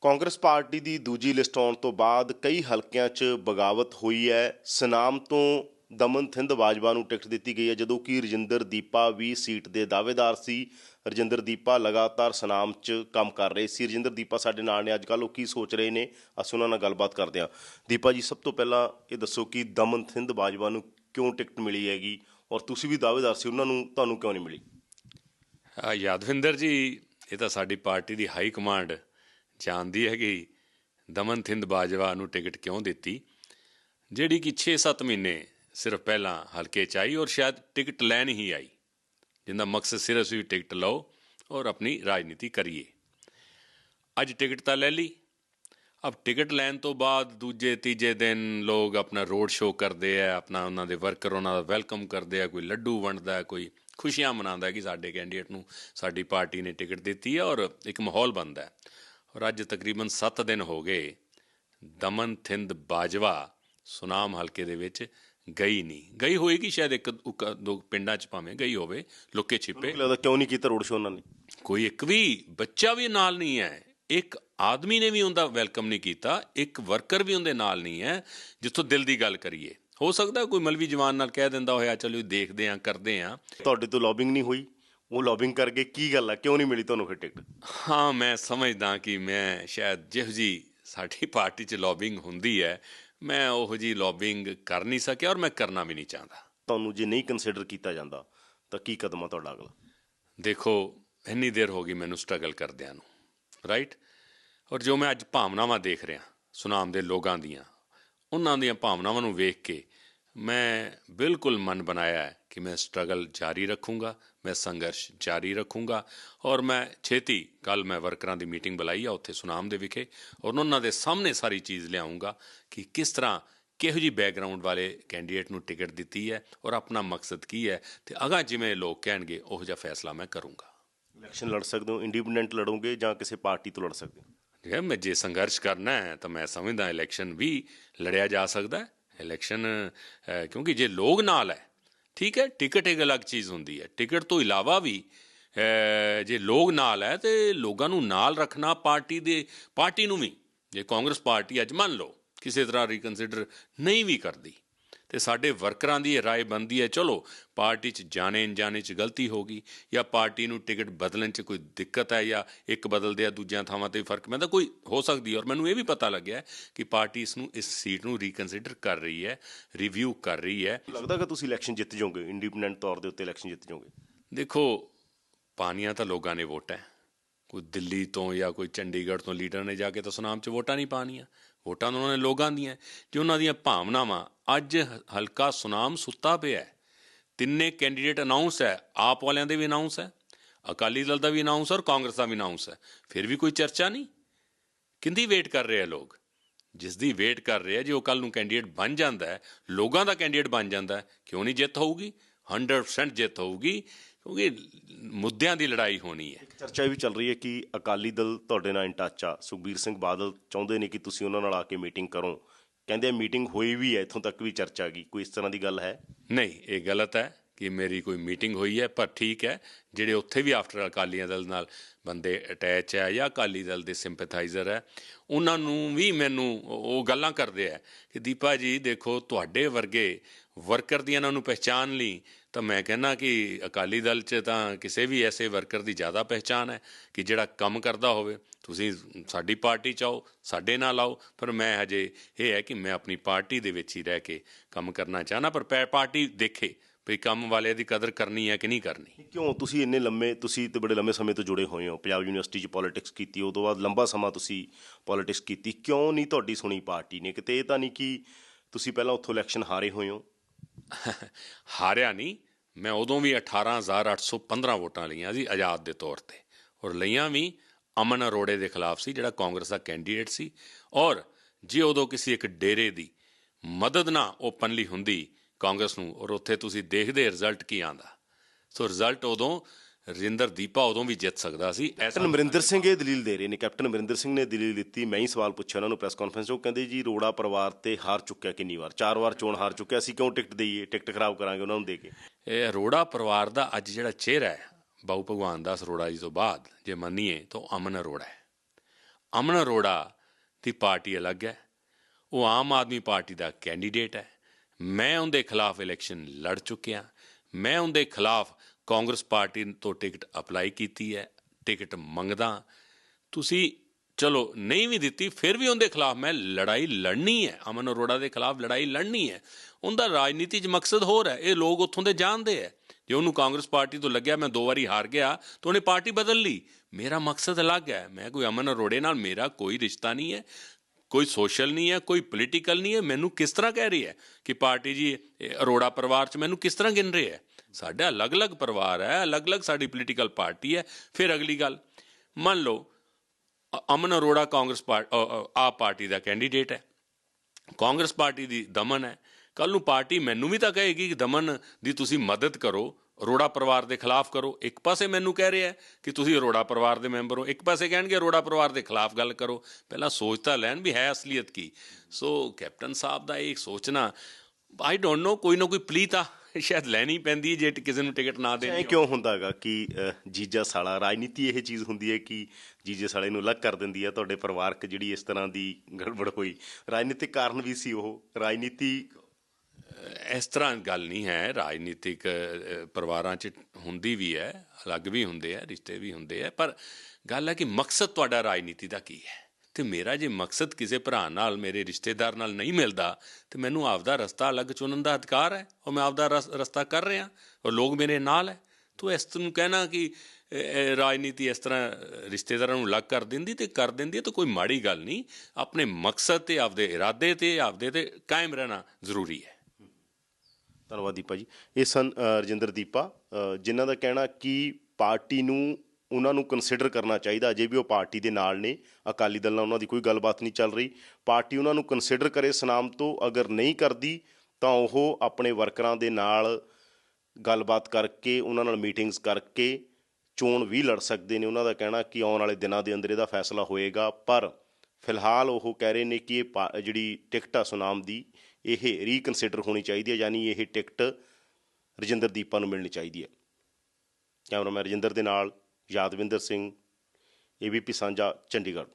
Congress party ਦੀ ਦੂਜੀ list ਆਉਣ ਤੋਂ ਬਾਅਦ ਕਈ ਹਲਕਿਆਂ 'ਚ ਬਗਾਵਤ ਹੋਈ ਹੈ। ਸਨਾਮ ਤੋਂ ਦਮਨ ਥਿੰਦ ਬਾਜਵਾ ਨੂੰ ਟਿਕਟ ਦਿੱਤੀ ਗਈ ਹੈ, ਜਦੋਂ ਕਿ ਰਜਿੰਦਰ ਦੀਪਾ ਵੀ ਸੀਟ ਦੇ ਦਾਅਵੇਦਾਰ ਸੀ। ਰਜਿੰਦਰ ਦੀਪਾ ਲਗਾਤਾਰ ਸਨਾਮ 'ਚ ਕੰਮ ਕਰ ਰਹੇ ਸੀ। ਰਜਿੰਦਰ ਦੀਪਾ ਸਾਡੇ ਨਾਲ ਨੇ, ਅੱਜ ਕੱਲ੍ਹ ਉਹ ਕੀ ਸੋਚ ਰਹੇ ਨੇ, ਅਸੀਂ ਉਹਨਾਂ ਨਾਲ ਗੱਲਬਾਤ ਕਰਦੇ ਹਾਂ। ਦੀਪਾ ਜੀ, ਸਭ ਤੋਂ ਪਹਿਲਾਂ ਇਹ ਦੱਸੋ ਕਿ ਦਮਨ ਥਿੰਦ ਬਾਜਵਾ ਨੂੰ ਕਿਉਂ ਟਿਕਟ ਮਿਲੀ ਹੈਗੀ ਔਰ ਤੁਸੀਂ ਵੀ ਦਾਅਵੇਦਾਰ ਸੀ, ਉਹਨਾਂ ਨੂੰ ਤੁਹਾਨੂੰ ਕਿਉਂ ਨਹੀਂ ਮਿਲੀ? ਯਾਦਵਿੰਦਰ ਜੀ, ਇਹ ਤਾਂ ਸਾਡੀ ਪਾਰਟੀ ਦੀ ਹਾਈ ਕਮਾਂਡ ਜਾਣਦੀ ਹੈ ਕਿ ਦਮਨ ਥਿੰਦ ਬਾਜਵਾ ਨੂੰ ਟਿਕਟ ਕਿਉਂ ਦਿੱਤੀ? ਜਿਹੜੀ ਕਿ 6-7 ਮਹੀਨੇ ਸਿਰਫ ਪਹਿਲਾਂ ਹਲਕੇ ਚ ਆਈ ਔਰ ਸ਼ਾਇਦ ਟਿਕਟ ਲੈਣ ਹੀ ਆਈ, ਜਿੰਦਾ ਮਕਸਦ ਸਿਰਫ ਵੀ ਟਿਕਟ ਲਓ ਔਰ ਆਪਣੀ ਰਾਜਨੀਤੀ ਕਰੀਏ। ਅੱਜ ਟਿਕਟ ਤਾਂ ਲੈ ਲਈ। ਅਬ ਟਿਕਟ ਲੈਣ ਤੋਂ ਬਾਅਦ ਦੂਜੇ, ਤੀਜੇ ਦਿਨ ਲੋਕ ਆਪਣਾ ਰੋਡ ਸ਼ੋਅ ਕਰਦੇ ਆ, ਆਪਣਾ ਉਹਨਾਂ ਦੇ ਵਰਕਰ ਉਹਨਾਂ ਦਾ ਵੈਲਕਮ ਕਰਦੇ ਆ, ਕੋਈ ਲੱਡੂ ਵੰਡਦਾ, ਕੋਈ ਖੁਸ਼ੀਆਂ ਮਨਾਉਂਦਾ ਕਿ ਸਾਡੇ ਕੈਂਡੀਡੇਟ ਨੂੰ ਸਾਡੀ ਪਾਰਟੀ ਨੇ ਟਿਕਟ ਦਿੱਤੀ ਹੈ ਔਰ ਇੱਕ ਮਾਹੌਲ ਬਣਦਾ। ਹੈ ਔਰ ਅੱਜ ਤਕਰੀਬਨ 7 ਦਿਨ ਹੋ ਗਏ ਦਮਨ ਥਿੰਦ ਬਾਜਵਾ ਸੁਨਾਮ ਹਲਕੇ ਦੇ ਵਿੱਚ ਗਈ ਨਹੀਂ। ਗਈ ਹੋਏਗੀ ਸ਼ਾਇਦ ਇੱਕ ਦੋ ਪਿੰਡਾਂ ਚ ਭਾਵੇਂ ਗਈ ਹੋਵੇ ਲੁੱਕੇ ਛਿਪੇ। ਲੱਗਦਾ ਕਿਉਂ ਨਹੀਂ ਕੀਤਾ ਰੋਡ ਸ਼ੋਅ ਉਹਨਾਂ ਨੇ? ਕੋਈ ਇੱਕ ਵੀ ਬੱਚਾ ਵੀ ਨਾਲ ਨਹੀਂ ਹੈ ਇੱਕ ਆਦਮੀ ਨੇ ਵੀ ਉਹਦਾ ਵੈਲਕਮ ਨਹੀਂ ਕੀਤਾ ਇੱਕ ਵਰਕਰ ਵੀ ਉਹਦੇ ਨਾਲ ਨਹੀਂ ਹੈ। ਜਿੱਥੋਂ ਦਿਲ ਦੀ ਗੱਲ ਕਰੀਏ ਹੋ ਸਕਦਾ ਕੋਈ ਮਲਵੀ ਜਵਾਨ ਨਾਲ ਕਹਿ ਦਿੰਦਾ ਹੋਇਆ ਚਲੋ ਦੇਖਦੇ ਆਂ ਕਰਦੇ ਆਂ ਤੁਹਾਡੇ ਤੋਂ ਲੌਬਿੰਗ ਨਹੀਂ ਹੋਈ। ਉਹ ਲੌਬਿੰਗ ਕਰਕੇ ਕੀ ਗੱਲ ਹੈ ਕਿਉਂ ਨਹੀਂ ਮਿਲੀ ਤੁਹਾਨੂੰ ਫਿਰ ਟਿਕਟ ਹਾਂ ਮੈਂ ਸਮਝਦਾ ਕਿ ਮੈਂ ਸ਼ਾਇਦ ਜਿਹੋ ਜੀ ਸਾਡੀ ਪਾਰਟੀ 'ਚ ਲੌਬਿੰਗ ਹੁੰਦੀ ਹੈ ਮੈਂ ਉਹੋ ਜੀ ਲੌਬਿੰਗ ਕਰ ਨਹੀਂ ਸਕਿਆ ਔਰ ਮੈਂ ਕਰਨਾ ਵੀ ਨਹੀਂ ਚਾਹੁੰਦਾ। ਤੁਹਾਨੂੰ ਜੇ ਨਹੀਂ ਕੰਸੀਡਰ ਕੀਤਾ ਜਾਂਦਾ ਤਾਂ ਕੀ ਕਦਮ ਆ ਤੁਹਾਡਾ ਅਗਲਾ? ਦੇਖੋ ਇੰਨੀ ਦੇਰ ਹੋ ਗਈ ਮੈਨੂੰ ਸਟਰਗਲ ਕਰਦਿਆਂ ਨੂੰ ਰਾਈਟ ਔਰ ਜੋ ਮੈਂ ਅੱਜ ਭਾਵਨਾਵਾਂ ਦੇਖ ਰਿਹਾ ਸੁਨਾਮ ਦੇ ਲੋਕਾਂ ਦੀਆਂ ਉਹਨਾਂ ਦੀਆਂ ਭਾਵਨਾਵਾਂ ਨੂੰ ਵੇਖ ਕੇ ਮੈਂ ਬਿਲਕੁਲ ਮਨ ਬਣਾਇਆ ਹੈ ਕਿ ਮੈਂ ਸਟਰਗਲ ਜਾਰੀ ਰੱਖੂੰਗਾ ਮੈਂ ਸੰਘਰਸ਼ ਜਾਰੀ ਰੱਖੂੰਗਾ ਔਰ ਮੈਂ ਛੇਤੀ ਕੱਲ ਮੈਂ ਵਰਕਰਾਂ ਦੀ ਮੀਟਿੰਗ ਬੁਲਾਈ ਆ ਉੱਥੇ ਸੁਨਾਮ ਦੇ ਵਿਖੇ ਔਰ ਉਹਨਾਂ ਦੇ ਸਾਹਮਣੇ ਸਾਰੀ ਚੀਜ਼ ਲਿਆਉਂਗਾ ਕਿ ਕਿਸ ਤਰ੍ਹਾਂ ਕਿਹੋ ਜੀ ਬੈਕਗ੍ਰਾਉਂਡ ਵਾਲੇ ਕੈਂਡੀਡੇਟ ਨੂੰ ਟਿਕਟ ਦਿੱਤੀ ਹੈ ਔਰ ਆਪਣਾ ਮਕਸਦ ਕੀ ਹੈ ਤੇ ਅਗਾਂ ਜਿਵੇਂ ਲੋਕ ਕਹਿਣਗੇ ਉਹੋ ਜਿਹਾ ਫੈਸਲਾ ਮੈਂ ਕਰੂੰਗਾ। ਇਲੈਕਸ਼ਨ ਲੜ ਸਕਦੇ ਹੋ ਇੰਡੀਪੈਂਡੈਂਟ ਲੜੋਗੇ ਜਾਂ ਕਿਸੇ ਪਾਰਟੀ ਤੋਂ ਲੜ ਸਕਦੇ ਹੋ? ਜੇ ਮੈਂ ਜੇ ਸੰਘਰਸ਼ ਕਰਨਾ ਹੈ ਤਾਂ ਮੈਂ ਸਮਝਦਾ ਇਲੈਕਸ਼ਨ ਵੀ ਲੜਿਆ ਜਾ ਸਕਦਾ ਹੈ। ਇਲੈਕਸ਼ਨ ਕਿਉਂਕਿ ਜੇ ਲੋਕ ਨਾਲ ਹੈ, ਠੀਕ ਹੈ ਟਿਕਟ ਇੱਕ ਅਲੱਗ ਚੀਜ਼ ਹੁੰਦੀ ਹੈ। ਟਿਕਟ ਤੋਂ ਇਲਾਵਾ ਵੀ ਜੇ ਲੋਕ ਨਾਲ ਹੈ, ਤੇ ਲੋਕਾਂ ਨੂੰ ਨਾਲ ਰੱਖਣਾ ਪਾਰਟੀ ਦੇ, ਪਾਰਟੀ ਨੂੰ ਵੀ। ਜੇ ਕਾਂਗਰਸ ਪਾਰਟੀ ਅੱਜ ਮੰਨ ਲਓ, ਕਿਸੇ ਤਰ੍ਹਾਂ ਰੀਕਨਸੀਡਰ ਨਹੀਂ ਵੀ ਕਰਦੀ। ਤੇ ਸਾਡੇ ਵਰਕਰਾਂ ਦੀ ਇਹ ਰਾਏ ਬੰਦੀ ਹੈ ਚਲੋ ਪਾਰਟੀ 'ਚ ਜਾਣੇ ਅਣਜਾਣੇ 'ਚ ਗਲਤੀ ਹੋ ਗਈ ਜਾਂ ਪਾਰਟੀ ਨੂੰ ਟਿਕਟ ਬਦਲਣ 'ਚ ਕੋਈ ਦਿੱਕਤ ਹੈ ਜਾਂ ਇੱਕ ਬਦਲਦੇ ਆ ਦੂਜਿਆਂ ਥਾਵਾਂ ਤੇ ਫ਼ਰਕ ਪੈਂਦਾ ਕੋਈ ਹੋ ਸਕਦੀ ਔਰ ਮੈਨੂੰ ਇਹ ਵੀ ਪਤਾ ਲੱਗਿਆ ਕਿ ਪਾਰਟੀ ਇਸ ਨੂੰ ਇਸ ਸੀਟ ਨੂੰ ਰੀਕਨਸੀਡਰ ਕਰ ਰਹੀ ਹੈ ਰਿਵਿਊ ਕਰ ਰਹੀ ਹੈ। ਲੱਗਦਾ ਕਿ ਤੁਸੀਂ ਇਲੈਕਸ਼ਨ ਜਿੱਤ ਜਾਓਗੇ ਇੰਡੀਪੈਂਡੈਂਟ ਤੌਰ ਦੇ ਉੱਤੇ ਇਲੈਕਸ਼ਨ ਜਿੱਤ ਜਾਓਗੇ? ਦੇਖੋ ਪਾਣੀਆਂ ਤਾਂ ਲੋਕਾਂ ਨੇ ਵੋਟਾਂ ਹੈ। ਕੋਈ ਦਿੱਲੀ ਤੋਂ ਜਾਂ ਕੋਈ ਚੰਡੀਗੜ੍ਹ ਤੋਂ ਲੀਡਰ ਨੇ ਜਾ ਕੇ ਤਾਂ ਸੁਨਾਮ 'ਚ ਵੋਟਾਂ ਨਹੀਂ ਪਾਣੀਆਂ। ਵੋਟਾਂ ਉਹਨਾਂ ਨੇ ਲੋਕਾਂ ਦੀਆਂ ਜੇ ਉਹਨਾਂ ਦੀਆਂ ਭਾਵਨਾਵਾਂ ਅੱਜ ਹਲਕਾ ਸੁਨਾਮ ਸੁੱਤਾ ਪਿਆ ਹੈ। ਤਿੰਨੇ ਕੈਂਡੀਡੇਟ ਅਨਾਉਂਸ ਹੈ, ਆਪ ਵਾਲਿਆਂ ਦੇ ਵੀ ਅਨਾਉਂਸ ਹੈ, ਅਕਾਲੀ ਦਲ ਦਾ ਵੀ ਅਨਾਉਂਸ ਔਰ ਕਾਂਗਰਸ ਦਾ ਵੀ ਅਨਾਉਂਸ ਹੈ। ਫਿਰ ਵੀ ਕੋਈ ਚਰਚਾ ਨਹੀਂ? ਕਿੰਦੀ ਵੇਟ ਕਰ ਰਹੇ ਆ ਲੋਕ? ਜਿਸ ਦੀ ਵੇਟ ਕਰ ਰਹੇ ਆ, ਜੇ ਉਹ ਕੱਲ ਨੂੰ ਕੈਂਡੀਡੇਟ ਬਣ ਜਾਂਦਾ ਹੈ, ਲੋਕਾਂ ਦਾ ਕੈਂਡੀਡੇਟ ਬਣ ਜਾਂਦਾ ਹੈ, ਕਿਉਂ ਨਹੀਂ ਜਿੱਤ ਹੋਊਗੀ? 100% ਜਿੱਤ ਹੋਊਗੀ। ਕਿਉਂਕਿ ਮੁੱਦਿਆਂ ਦੀ ਲੜਾਈ ਹੋਣੀ ਹੈ। ਚਰਚਾ ਵੀ ਚੱਲ ਰਹੀ ਹੈ ਕਿ ਅਕਾਲੀ ਦਲ ਤੁਹਾਡੇ ਨਾਲ ਇਨ ਟੱਚ ਆ ਸੁਖਬੀਰ ਸਿੰਘ ਬਾਦਲ ਚਾਹੁੰਦੇ ਨੇ ਕਿ ਤੁਸੀਂ ਉਹਨਾਂ ਨਾਲ ਆ ਕੇ ਮੀਟਿੰਗ ਕਰੋ। ਕਹਿੰਦੇ ਮੀਟਿੰਗ ਹੋਈ ਵੀ ਹੈ ਇੱਥੋਂ ਤੱਕ ਵੀ ਚਰਚਾ ਗਈ। ਕੋਈ ਇਸ ਤਰ੍ਹਾਂ ਦੀ ਗੱਲ ਹੈ? ਨਹੀਂ ਇਹ ਗਲਤ ਹੈ ਕਿ ਮੇਰੀ ਕੋਈ ਮੀਟਿੰਗ ਹੋਈ ਹੈ ਪਰ ਠੀਕ ਹੈ ਜਿਹੜੇ ਉੱਥੇ ਵੀ ਆਫਟਰ ਅਕਾਲੀ ਦਲ ਨਾਲ ਬੰਦੇ ਅਟੈਚ ਹੈ ਜਾਂ ਅਕਾਲੀ ਦਲ ਦੇ ਸਿੰਪੈਥਾਈਜ਼ਰ ਹੈ ਉਹਨਾਂ ਨੂੰ ਵੀ ਮੈਨੂੰ ਉਹ ਗੱਲਾਂ ਕਰਦੇ ਆ ਕਿ ਦੀਪਾ ਜੀ ਦੇਖੋ ਤੁਹਾਡੇ ਵਰਗੇ ਵਰਕਰ ਦੀ ਇਹਨਾਂ ਨੂੰ ਪਹਿਚਾਨ ਲਈ ਤਾਂ ਮੈਂ ਕਹਿੰਦਾ ਕਿ ਅਕਾਲੀ ਦਲ 'ਚ ਤਾਂ ਕਿਸੇ ਵੀ ਐਸੇ ਵਰਕਰ ਦੀ ਜ਼ਿਆਦਾ ਪਹਿਚਾਨ ਹੈ ਕਿ ਜਿਹੜਾ ਕੰਮ ਕਰਦਾ ਹੋਵੇ। ਤੁਸੀਂ ਸਾਡੀ ਪਾਰਟੀ 'ਚ ਆਓ, ਸਾਡੇ ਨਾਲ ਆਓ। ਪਰ ਮੈਂ ਹਜੇ ਇਹ ਹੈ ਕਿ ਮੈਂ ਆਪਣੀ ਪਾਰਟੀ ਦੇ ਵਿੱਚ ਹੀ ਰਹਿ ਕੇ ਕੰਮ ਕਰਨਾ ਚਾਹਨਾ, ਪਰ ਪੈ- ਪਾਰਟੀ ਦੇਖੇ ਵੀ ਕੰਮ ਵਾਲਿਆਂ ਦੀ ਕਦਰ ਕਰਨੀ ਹੈ ਕਿ ਨਹੀਂ ਕਰਨੀ। ਕਿਉਂ? ਤੁਸੀਂ ਇੰਨੇ ਲੰਮੇ, ਤੁਸੀਂ ਤੇ ਬੜੇ ਲੰਮੇ ਸਮੇਂ ਤੋਂ ਜੁੜੇ ਹੋਏ ਹੋ। ਪੰਜਾਬ ਯੂਨੀਵਰਸਿਟੀ 'ਚ ਪੋਲਿਟਿਕਸ ਕੀਤੀ ਉਸ ਤੋਂ ਬਾਅਦ ਲੰਬਾ ਸਮਾਂ ਤੁਸੀਂ ਪੋਲਿਟਿਕਸ ਕੀਤੀ। ਕਿਉਂ ਨਹੀਂ ਤੁਹਾਡੀ ਸੁਣੀ ਪਾਰਟੀ ਨੇ? ਕਿਤੇ ਇਹ ਤਾਂ ਨਹੀਂ ਕਿ ਤੁਸੀਂ ਪਹਿਲਾਂ ਉੱਥੋਂ ਇਲੈਕਸ਼ਨ ਹਾਰੇ ਹੋਏ ਹੋ। ਹਾਰਿਆ ਨਹੀਂ, ਮੈਂ ਉਦੋਂ ਵੀ 18815 ਵੋਟਾਂ ਲਈਆਂ ਸੀ ਆਜ਼ਾਦ ਦੇ ਤੌਰ ਤੇ। ਔਰ ਲਈਆਂ ਵੀ ਅਮਨ ਅਰੋੜੇ ਦੇ ਖਿਲਾਫ ਸੀ, ਜਿਹੜਾ ਕਾਂਗਰਸ ਦਾ ਕੈਂਡੀਡੇਟ ਸੀ। ਔਰ ਜੇ ਉਦੋਂ ਕਿਸੇ ਇੱਕ ਡੇਰੇ ਦੀ ਮਦਦ ਨਾ ਓਪਨਲੀ ਹੁੰਦੀ ਕਾਂਗਰਸ ਨੂੰ, ਔਰ ਉੱਥੇ ਤੁਸੀਂ ਦੇਖਦੇ ਰਿਜ਼ਲਟ ਕੀ ਆਂਦਾ ਸੋ ਰਿਜ਼ਲਟ ਉਦੋਂ ਰਜਿੰਦਰ ਦੀਪਾ ਉਦੋਂ ਵੀ ਜਿੱਤ ਸਕਦਾ ਸੀ ਕੈਪਟਨ ਅਮਰਿੰਦਰ ਸਿੰਘ ਇਹ ਦਲੀਲ ਦੇ ਰਹੇ ਨੇ। ਕੈਪਟਨ ਅਮਰਿੰਦਰ ਸਿੰਘ ਨੇ ਦਲੀਲ ਦਿੱਤੀ ਮੈਂ ਹੀ ਸਵਾਲ ਪੁੱਛਿਆ ਉਹਨਾਂ ਨੂੰ ਪ੍ਰੈਸ ਕਾਨਫਰੰਸ 'ਚ ਉਹ ਕਹਿੰਦੇ ਜੀ ਰੋੜਾ ਪਰਿਵਾਰ ਤੇ ਹਾਰ ਚੁੱਕਿਆ ਕਿੰਨੀ ਵਾਰ? ਚਾਰ ਵਾਰ ਚੋਣ ਹਾਰ ਚੁੱਕਿਆ ਅਸੀਂ ਕਿਉਂ ਟਿਕਟ ਦਈਏ? ਟਿਕਟ ਖਰਾਬ ਕਰਾਂਗੇ ਉਹਨਾਂ ਨੂੰ ਦੇ ਕੇ। ਇਹ ਅਰੋੜਾ ਪਰਿਵਾਰ ਦਾ ਅੱਜ ਜਿਹੜਾ ਚਿਹਰਾ ਹੈ ਬਾਊ ਭਗਵਾਨ ਦਾਸ ਅਰੋੜਾ ਜੀ ਤੋਂ ਬਾਅਦ ਜੇ ਮੰਨੀਏ ਤਾਂ ਅਮਨ ਅਰੋੜਾ ਹੈ। ਅਮਨ ਅਰੋੜਾ ਦੀ ਪਾਰਟੀ ਅਲੱਗ ਹੈ ਉਹ ਆਮ ਆਦਮੀ ਪਾਰਟੀ ਦਾ ਕੈਂਡੀਡੇਟ ਹੈ। ਮੈਂ ਉਹਦੇ ਖਿਲਾਫ ਇਲੈਕਸ਼ਨ ਲੜ ਚੁੱਕਿਆ ਮੈਂ ਉਹਦੇ ਖਿਲਾਫ ਕਾਂਗਰਸ ਪਾਰਟੀ ਤੋਂ ਟਿਕਟ ਅਪਲਾਈ ਕੀਤੀ ਹੈ, ਟਿਕਟ ਮੰਗਦਾ। ਤੁਸੀਂ ਚਲੋ ਨਹੀਂ ਵੀ ਦਿੱਤੀ, ਫਿਰ ਵੀ ਉਹਦੇ ਖਿਲਾਫ ਮੈਂ ਲੜਾਈ ਲੜਨੀ ਹੈ। ਅਮਨ ਅਰੋੜਾ ਦੇ ਖਿਲਾਫ ਲੜਾਈ ਲੜਨੀ ਹੈ। ਉਹਦਾ ਰਾਜਨੀਤੀ 'ਚ ਮਕਸਦ ਹੋਰ ਹੈ। ਇਹ ਲੋਕ ਉੱਥੋਂ ਦੇ ਜਾਣਦੇ ਹੈ। ਜੇ ਉਹਨੂੰ ਕਾਂਗਰਸ ਪਾਰਟੀ ਤੋਂ ਲੱਗਿਆ, ਮੈਂ ਦੋ ਵਾਰੀ ਹਾਰ ਗਿਆ, ਤਾਂ ਉਹਨੇ ਪਾਰਟੀ ਬਦਲ ਲਈ। ਮੇਰਾ ਮਕਸਦ ਅਲੱਗ ਹੈ। ਮੈਂ ਕੋਈ ਅਮਨ ਅਰੋੜੇ ਨਾਲ ਮੇਰਾ ਕੋਈ ਰਿਸ਼ਤਾ ਨਹੀਂ ਹੈ, ਕੋਈ ਸੋਸ਼ਲ ਨਹੀਂ ਹੈ, ਕੋਈ ਪੋਲੀਟੀਕਲ ਨਹੀਂ ਹੈ। ਮੈਨੂੰ ਕਿਸ ਤਰ੍ਹਾਂ ਕਹਿ ਰਹੀ ਹੈ ਕਿ ਪਾਰਟੀ ਜੀ, ਇਹ ਅਰੋੜਾ ਪਰਿਵਾਰ 'ਚ ਮੈਨੂੰ ਕਿਸ ਤਰ੍ਹਾਂ ਗਿਣ ਰਹੇ ਹੈ? ਸਾਡਾ ਅਲੱਗ-ਅਲੱਗ ਪਰਿਵਾਰ ਹੈ, ਅਲੱਗ-ਅਲੱਗ ਸਾਡੀ ਪੋਲੀਟੀਕਲ ਪਾਰਟੀ ਹੈ। ਫਿਰ ਅਗਲੀ ਗੱਲ, ਮੰਨ ਲਓ ਅਮਨ ਅਰੋੜਾ ਕਾਂਗਰਸ ਪਾਰਟੀ ਪਾਰਟੀ ਦਾ ਕੈਂਡੀਡੇਟ ਹੈ। ਕਾਂਗਰਸ ਪਾਰਟੀ ਦੀ ਦਮਨ ਹੈ। ਕੱਲ ਨੂੰ ਪਾਰਟੀ ਮੈਨੂੰ ਵੀ ਤਾਂ ਕਹੇਗੀ ਕਿ ਦਮਨ ਦੀ ਤੁਸੀਂ ਮਦਦ ਕਰੋ, ਅਰੋੜਾ ਪਰਿਵਾਰ ਦੇ ਖਿਲਾਫ ਕਰੋ। ਇੱਕ ਪਾਸੇ ਮੈਨੂੰ ਕਹਿ ਰਿਹਾ ਕਿ ਤੁਸੀਂ ਅਰੋੜਾ ਪਰਿਵਾਰ ਦੇ ਮੈਂਬਰ ਹੋ। ਇੱਕ ਪਾਸੇ ਕਹਿਣਗੇ ਅਰੋੜਾ ਪਰਿਵਾਰ ਦੇ ਖਿਲਾਫ ਗੱਲ ਕਰੋ। ਪਹਿਲਾਂ ਸੋਚ ਤਾਂ ਲੈਣ ਵੀ ਹੈ ਅਸਲੀਅਤ ਕੀ। ਸੋ ਕੈਪਟਨ ਸਾਹਿਬ ਦਾ ਇਹ ਸੋਚਣਾ ਆਈ ਡੋਨਟ ਨੋ ਕੋਈ ਨਾ ਕੋਈ ਪਲੀ ਤਾਂ ਸ਼ਾਇਦ ਲੈਣੀ ਪੈਂਦੀ ਹੈ ਜੇ ਕਿਸੇ ਨੂੰ ਟਿਕਟ ਨਾ ਐ ਦੇਣੀ ਕਿਉਂ ਹੁੰਦਾ ਹੈਗਾ ਕਿ ਜੀਜਾ ਸਾਲਾ ਰਾਜਨੀਤੀ ਇਹ ਚੀਜ਼ ਹੁੰਦੀ ਹੈ ਕਿ ਜੀਜੇ ਸਾਲੇ ਨੂੰ ਅਲੱਗ ਕਰ ਦਿੰਦੀ ਹੈ ਤੁਹਾਡੇ ਪਰਿਵਾਰਕ ਜਿਹੜੀ ਇਸ ਤਰ੍ਹਾਂ ਦੀ ਗੜਬੜ ਹੋਈ। ਰਾਜਨੀਤਿਕ ਕਾਰਨ ਵੀ ਸੀ ਉਹ ਰਾਜਨੀਤੀ ਇਸ ਤਰ੍ਹਾਂ ਗੱਲ ਨਹੀਂ ਹੈ ਰਾਜਨੀਤਿਕ ਪਰਿਵਾਰਾਂ 'ਚ ਹੁੰਦੀ ਵੀ ਹੈ ਅਲੱਗ ਵੀ ਹੁੰਦੇ ਆ ਰਿਸ਼ਤੇ ਵੀ ਹੁੰਦੇ ਆ ਪਰ ਗੱਲ ਹੈ ਕਿ ਮਕਸਦ ਤੁਹਾਡਾ ਰਾਜਨੀਤੀ ਦਾ ਕੀ ਹੈ? ਤੇ ਮੇਰਾ ਜੇ ਮਕਸਦ ਕਿਸੇ ਭਰਾ ਨਾਲ ਮੇਰੇ ਰਿਸ਼ਤੇਦਾਰ ਨਾਲ ਨਹੀਂ ਮਿਲਦਾ ਤੇ ਮੈਨੂੰ ਆਪਦਾ ਰਸਤਾ ਅਲੱਗ ਚੁਣਨ ਦਾ ਅਧਿਕਾਰ ਹੈ ਔਰ ਮੈਂ ਆਪਦਾ ਰਸ- ਰਸਤਾ ਕਰ ਰਿਹਾ ਔਰ ਲੋਕ ਮੇਰੇ ਨਾਲ ਹੈ। ਤੂੰ ਇਸ ਨੂੰ ਕਹਿਣਾ ਕਿ ਰਾਜਨੀਤੀ ਇਸ ਤਰ੍ਹਾਂ ਰਿਸ਼ਤੇਦਾਰਾਂ ਨੂੰ ਅਲੱਗ ਕਰ ਦਿੰਦੀ ਤੇ ਕਰ ਦਿੰਦੀ ਹੈ ਤਾਂ ਕੋਈ ਮਾੜੀ ਗੱਲ ਨਹੀਂ। ਆਪਣੇ ਮਕਸਦ ਤੇ ਆਪਦੇ ਇਰਾਦੇ ਤੇ ਆਪਦੇ ਤੇ ਕਾਇਮ ਰਹਿਣਾ ਜ਼ਰੂਰੀ ਹੈ। ਧੰਨਵਾਦ ਦੀਪਾ ਜੀ। ਇਹ ਸਨ ਰਜਿੰਦਰ ਦੀਪਾ ਅ, ਜਿਨ੍ਹਾਂ ਦਾ ਕਹਿਣਾ ਕਿ ਪਾਰਟੀ ਨੂੰ ਉਹਨਾਂ ਨੂੰ ਕੰਸੀਡਰ ਕਰਨਾ ਚਾਹੀਦਾ, ਅਜੇ ਵੀ ਉਹ ਪਾਰਟੀ ਦੇ ਨਾਲ ਨੇ, ਅਕਾਲੀ ਦਲ ਨਾਲ ਉਹਨਾਂ ਦੀ ਕੋਈ ਗੱਲਬਾਤ ਨਹੀਂ ਚੱਲ ਰਹੀ। ਪਾਰਟੀ ਉਹਨਾਂ ਨੂੰ ਕੰਸੀਡਰ ਕਰੇ ਸਨਾਮ ਤੋਂ, ਅਗਰ ਨਹੀਂ ਕਰਦੀ, ਤਾਂ ਉਹ ਆਪਣੇ ਵਰਕਰਾਂ ਦੇ ਨਾਲ ਗੱਲਬਾਤ ਕਰਕੇ, ਉਹਨਾਂ ਨਾਲ ਮੀਟਿੰਗਸ ਕਰਕੇ ਚੋਣ ਵੀ ਲੜ ਸਕਦੇ ਨੇ। ਉਹਨਾਂ ਦਾ ਕਹਿਣਾ ਕਿ ਆਉਣ ਵਾਲੇ ਦਿਨਾਂ ਦੇ ਅੰਦਰ ਇਹਦਾ ਫੈਸਲਾ ਹੋਏਗਾ, ਪਰ ਫਿਲਹਾਲ ਉਹ ਕਹਿ ਰਹੇ ਨੇ ਕਿ ਇਹ ਪਾ- ਜਿਹੜੀ ਟਿਕਟ ਆ ਸੁਨਾਮ ਦੀ, ਇਹ ਰੀਕਨਸੀਡਰ ਹੋਣੀ ਚਾਹੀਦੀ ਹੈ, ਯਾਨੀ ਇਹ ਟਿਕਟ ਰਜਿੰਦਰ ਦੀਪਾ ਨੂੰ ਮਿਲਣੀ ਚਾਹੀਦੀ ਹੈ। ਕੈਮਰਾਮੈਨ ਰਜਿੰਦਰ ਦੇ ਨਾਲ ਯਾਦਵਿੰਦਰ ਸਿੰਘ ਏਬੀਪੀ ਸਾਂਝਾ ਚੰਡੀਗੜ੍ਹ।